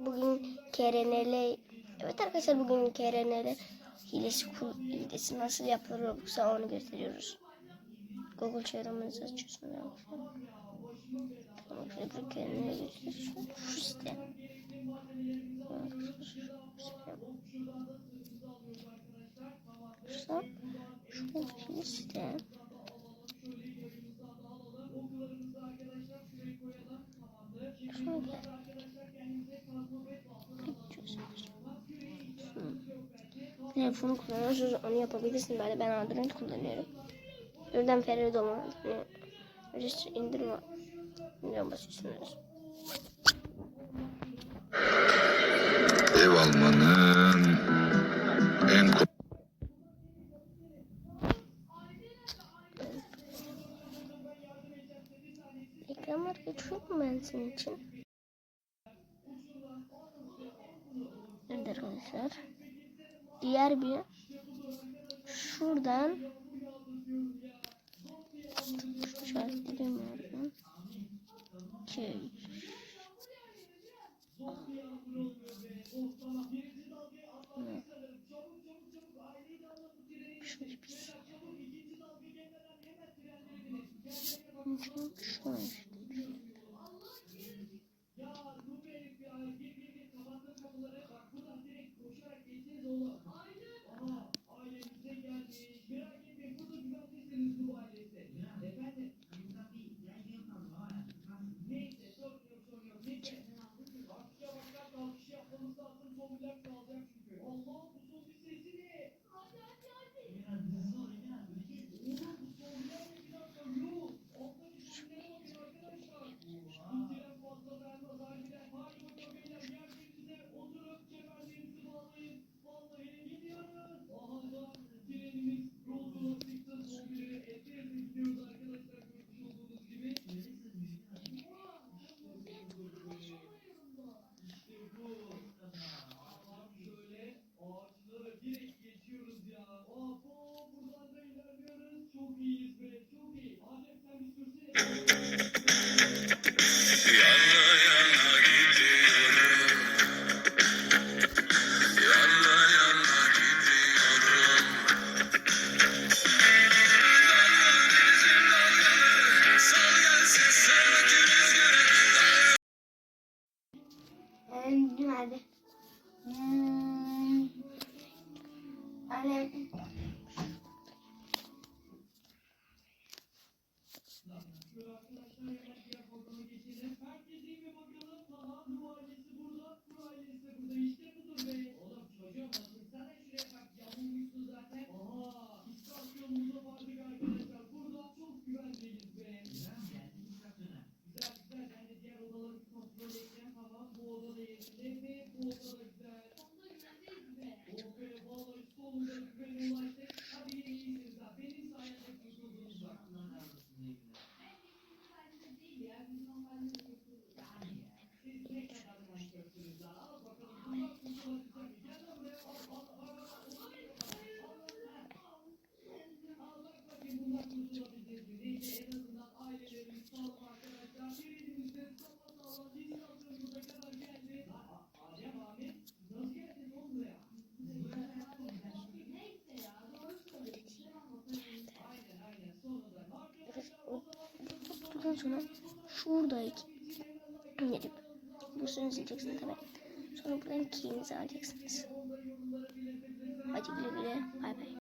Bugün KRNL Evet arkadaşlar bugün KRNL hilesi, hilesi nasıl yapılır yoksa onu gösteriyoruz. Google çevremizi açıyorsun. Tamam şöyle bir KRNL gösteriyorsun. Şu site. Şurada şu site. Telefonu kullanıyorsunuz onu yapabilirsiniz. Böyle ben Android kullanıyorum. Buradan Ferrari. Hani register indirme. Bilmiyorum basıyorsunuz. Ev almanın en Reklamlar geçiyor mu ben senin için? Evet arkadaşlar. Diğer bir şuradan şu işaretleyemiyorum. Şey. Evet. Şu gibisi. Şu, Hadi. Hmm. Anne. Sonra şuradaki gidip bu sürü sileceksiniz tabi. Sonra buradan keyinizi alacaksınız. Hadi güle güle. Bay bay.